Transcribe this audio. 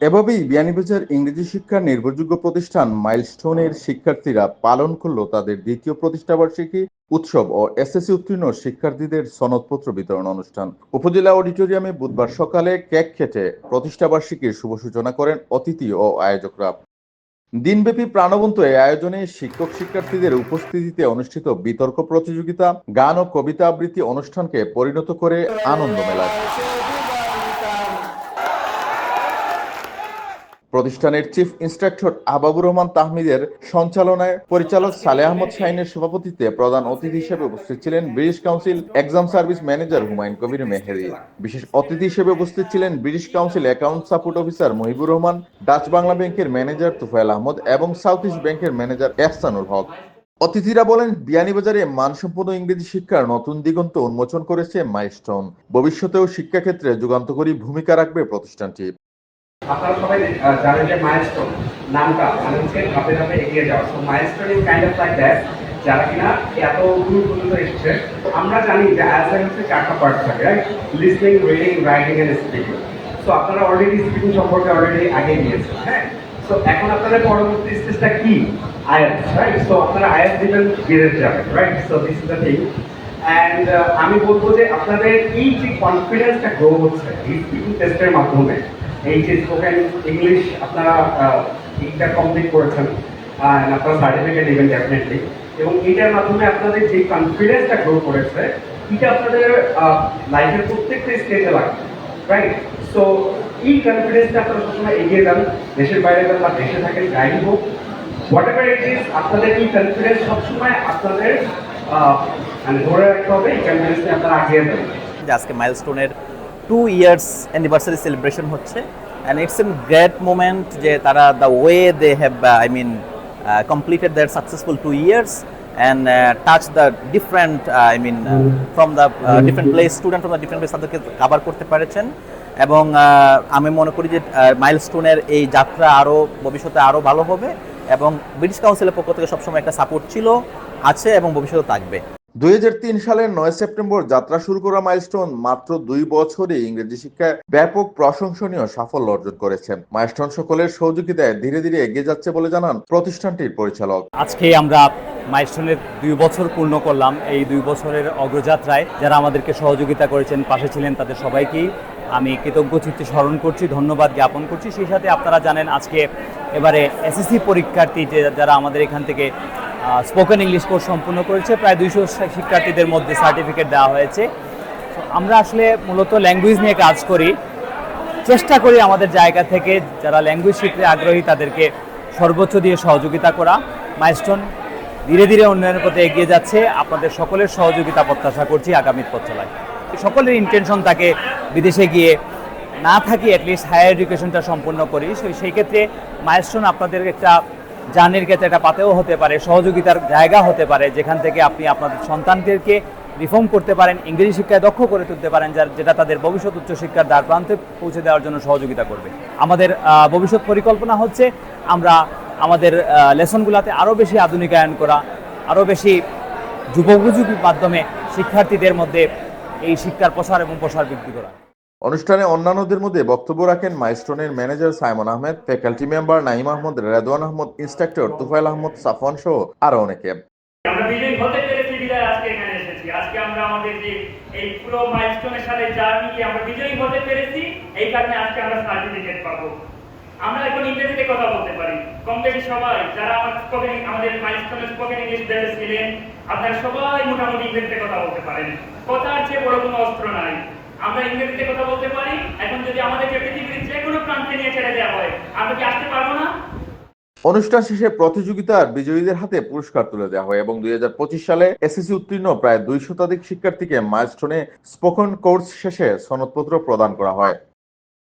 এভাবেই বিয়ানীবাজার ইংরেজি শিক্ষার নির্ভরযোগ্য প্রতিষ্ঠান মাইলস্টোনের শিক্ষার্থীরা পালন করল তাদের দ্বিতীয় প্রতিষ্ঠাবার্ষিকী উৎসব ও এসএসসি উত্তীর্ণ শিক্ষার্থীদের সনদপত্র বিতরণ অনুষ্ঠান। উপজেলা অডিটোরিয়ামে বুধবার সকালে কেক কেটে প্রতিষ্ঠাবার্ষিকীর শুভ সূচনা করেন অতিথি ও আয়োজকরা। দিনব্যাপী প্রাণবন্ত এই আয়োজনে শিক্ষক শিক্ষার্থীদের উপস্থিতিতে অনুষ্ঠিত বিতর্ক প্রতিযোগিতা, গান ও কবিতা আবৃত্তি অনুষ্ঠানকে পরিণত করে আনন্দ মেলায়। প্রতিষ্ঠানের চিফ ইন্সট্রাক্টর আবাবুর রহমান তাহমিদের সঞ্চালনায় পরিচালক সালে আহমদ শাহিনের সভাপতিত্বে প্রধান অতিথি হিসেবে উপস্থিত ছিলেন British council exam service manager Humayun Kabir Mehedi বিশেষ অতিথি হিসেবে উপস্থিত ছিলেন British council account support officer Mahibur Rahman, Dutch Bangla ব্যাংকের ম্যানেজার তুফাইল আহমদ এবং সাউথ ইস্ট ব্যাংকের ম্যানেজার এহসানুল হক। অতিথিরা বলেন, বিয়ানীবাজারে মানসম্পন্ন ইংরেজি শিক্ষার নতুন দিগন্ত উন্মোচন করেছে মাইলস্টোন। ভবিষ্যতেও শিক্ষাক্ষেত্রে যুগান্তকারী ভূমিকা রাখবে প্রতিষ্ঠানটি। আপনারা সবাই জানেন যে মাইলস্টোন নামটা মানে ধাপে ধাপে এগিয়ে যাওয়া। So milestone kind of like that যারা কিনা এত দূর পর্যন্ত এসেছে, আমরা জানি যে হচ্ছে চারটা পার্ট থাকে listening reading writing and speaking so আপনারা অলরেডি স্পিকিং সম্পর্কে অলরেডি আগে নিয়েছেন হ্যাঁ? সো এখন আপনাদের পরবর্তী স্টেজটা কি? রাইট সো আপনারা আয়াস দিবেন বিদেশ যাবেন right so this is the thing and আমি বলব যে আপনাদের এই যে কনফিডেন্সটা গ্রো হচ্ছে, এই স্পিকিং টেস্টের মাধ্যমে এই যে স্পোকেন ইংলিশ আপনারা এইটা কমপ্লিট করেছেন and আপনারা সার্টিফিকেট নেবেন ডেফিনেটলি এবং এইটার মাধ্যমে আপনাদের যে কনফিডেন্সটা গ্রো করেছে, এটা আপনাদের লাইফের প্রত্যেকটা স্টেজে লাগবে রাইট সো এই কনফিডেন্সটা আপনারা সবসময় এগিয়ে যান, দেশের বাইরে যান বা দেশে থাকেন, যাই হোক হোয়াট এভার ইট ইজ আপনাদের এই কনফিডেন্স সবসময় আপনাদের মানে ধরে রাখতে হবে, এই কনফিডেন্স নিয়ে আপনারা আগিয়ে যান যে আজকে মাইলস্টোনের টু ইয়ার্স অ্যানিভার্সারি সেলিব্রেশন হচ্ছে। And it's an great moment যে তারা the way they have I mean completed their successful two years and touch the different I mean from the different place student from the different place তাদেরকে cover করতে পেরেছেন। এবং আমি মনে করি যে মাইলস্টোনের এই যাত্রা আরও ভবিষ্যতে আরও ভালো হবে। এবং ব্রিটিশ কাউন্সিলের পক্ষ থেকে সবসময় একটা সাপোর্ট ছিল, আছে এবং ভবিষ্যতে থাকবে। দুই সালের নয় সেপ্টেম্বর যাত্রা শুরু করা মাইলস্টোন মাত্র দুই বছরে ইংরেজি শিক্ষায় ব্যাপক প্রশংসনীয় সাফল্য অর্জন করেছে মাইলস্টোন সকলের সহযোগিতায় ধীরে ধীরে এগিয়ে যাচ্ছে বলে জানান প্রতিষ্ঠানটির পরিচালক। আজকে আমরা মাইলস্টোনের দুই বছর পূর্ণ করলাম। এই দুই বছরের অগ্রযাত্রায় যারা আমাদেরকে সহযোগিতা করেছেন, পাশে ছিলেন তাদের সবাইকেই আমি কৃতজ্ঞ চিত্তে স্মরণ করছি, ধন্যবাদ জ্ঞাপন করছি। সেই সাথে আপনারা জানেন আজকে এবারে এসএসসি পরীক্ষার্থী যে যারা আমাদের এখান থেকে স্পোকেন ইংলিশ কোর্স সম্পূর্ণ করেছে। প্রায় দুইশো শিক্ষার্থীদের মধ্যে সার্টিফিকেট দেওয়া হয়েছে। আমরা আসলে মূলত ল্যাঙ্গুয়েজ নিয়ে কাজ করি। চেষ্টা করি আমাদের জায়গা থেকে যারা ল্যাঙ্গুয়েজ শিখতে আগ্রহী তাদেরকে সর্বোচ্চ দিয়ে সহযোগিতা করা। মাইলস্টোন ধীরে ধীরে উন্নয়নের পথে এগিয়ে যাচ্ছে। আপনাদের সকলের সহযোগিতা প্রত্যাশা করছি আগামী পথ চলায় সকলের ইন্টেনশন থাকে বিদেশে গিয়ে না থাকি অ্যাটলিস্ট হায়ার এডুকেশনটা সম্পূর্ণ করি। সেই ক্ষেত্রে মাইলস্টোন আপনাদের একটা জার্নির ক্ষেত্রে একটা পাতেও হতে পারে, সহযোগিতার জায়গা হতে পারে, যেখান থেকে আপনি আপনাদের সন্তানদেরকে রিফর্ম করতে পারেন, ইংরেজি শিক্ষায় দক্ষ করে তুলতে পারেন, যার যেটা তাদের ভবিষ্যৎ উচ্চশিক্ষার দ্বার প্রান্তে পৌঁছে দেওয়ার জন্য সহযোগিতা করবে। আমাদের ভবিষ্যৎ পরিকল্পনা হচ্ছে আমরা আমাদের লেসনগুলোতে আরও বেশি আধুনিকায়ন করা আরও বেশি যুগোপযোগীর মাধ্যমে শিক্ষার্থীদের মধ্যে এই শিক্ষার প্রসার এবং প্রসার বৃদ্ধি করা। অনুষ্ঠানে অন্যান্যদের মধ্যে বক্তব্য রাখেন মাইলস্টোনের manager Saimon Ahmed, faculty member Naim Ahmad, Redwan Ahmad, instructor Tufail Ahmad, Safwan সহ আরও অনেকে। এই পুরো মাইলস্টোনের সাথে আমরা বিজয়ী হতে পেরেছি, এই কারণে আজকে আমরা সার্টিফিকেট আমরা এখন ইংরেজিতে কথা বলতে পারি। সবাই যারা আমার স্পোকেন আমাদের মাইলস্টোনের স্পোকেন ইংলিশ ছিলেন, আপনারা সবাই মোটামুটি ইংরেজিতে কথা বলতে পারেন। কথার চেয়ে বড় কোনো অস্ত্র নাই। আমরা ইংরেজিতে বলতে পারি। এখন যদি আমাদেরকে পৃথিবীর যে কোনো প্রান্তে নিয়ে ছেড়ে দেওয়া হয়, আমরা কি আসতে পারব না? অনুষ্ঠান শেষে প্রতিযোগিতার বিজয়ীদের হাতে পুরস্কার তুলে দেওয়া হয় এবং দুই হাজার পঁচিশ সালে এসএসসি উত্তীর্ণ প্রায় দুই শতাধিক শিক্ষার্থীকে মাইলস্টোনে স্পোকন কোর্স শেষে সনদপত্র প্রদান করা হয়।